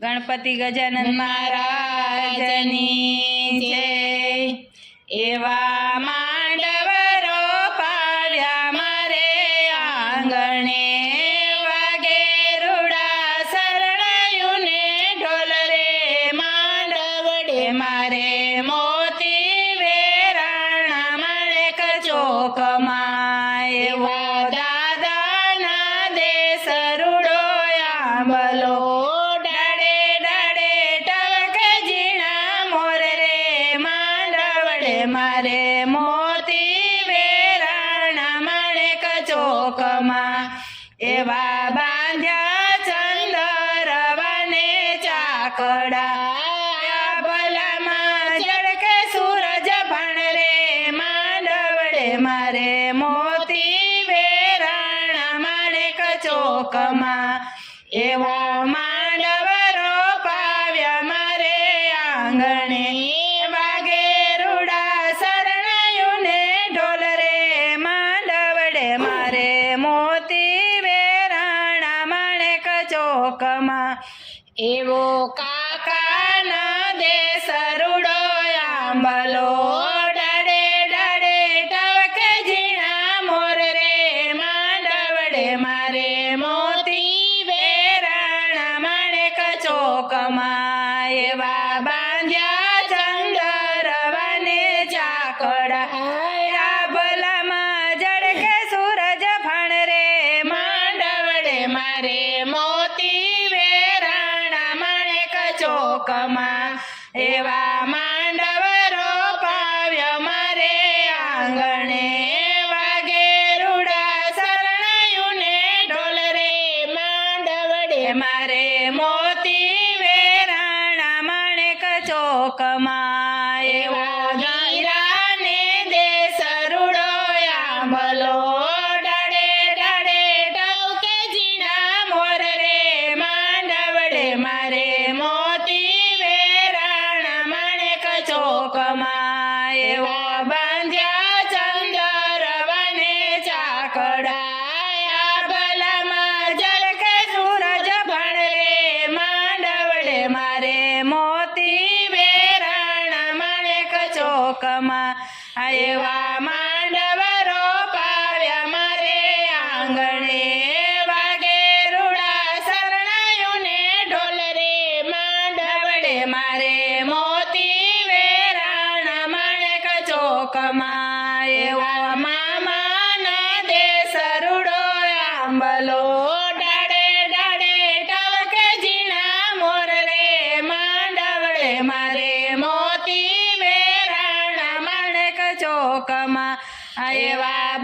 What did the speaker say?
ગણપતિ ગજાનંદ મહારાજની જય. એવા માંડવ રોપાવ્યા મારે આંગણે વાગે રૂડા શરણાયું ને ઢોલ રે. માંડવડે મારે મોતી વેરાણા મળે કચોકમાં એવો દાદાના દેશ રૂડો આંબલો. માંડવડે મારે મોતી વેરાણા મળે કચોકમાં એવા બાંધ્યા ચંદર વને ચાકડા ભલામાં ચડકે સૂરજ ભણ રે, માંડવડે મારે મોતી વેરાણા માણેક ચોકમાં. એવા માંડવ એવો કાકાના દે સરુડો આંબલો ડાડે ડાડે ટવકે ઝીણા મોર રે માંડવડે મારે મોતી વેરાણા માણેક ચોકમાં એવા બાંધ્યા ચંદર વને ચાકડા. ચોકમાં એવા માંડવ રોપાવ્યો મારે આંગણે વાગે રૂડા શરણાયું ને માંડવડે મારે મોતી વેરાણા માણેક ચોકમાં. એવો ચોકમાં એવો મામાના દેશ રૂડો આંબલો ડાડે ડાડે ટવકે ઝીણા મોર રે માંડવડે મારે મોતી વેરાણા, માણેક ચોકમાં એવા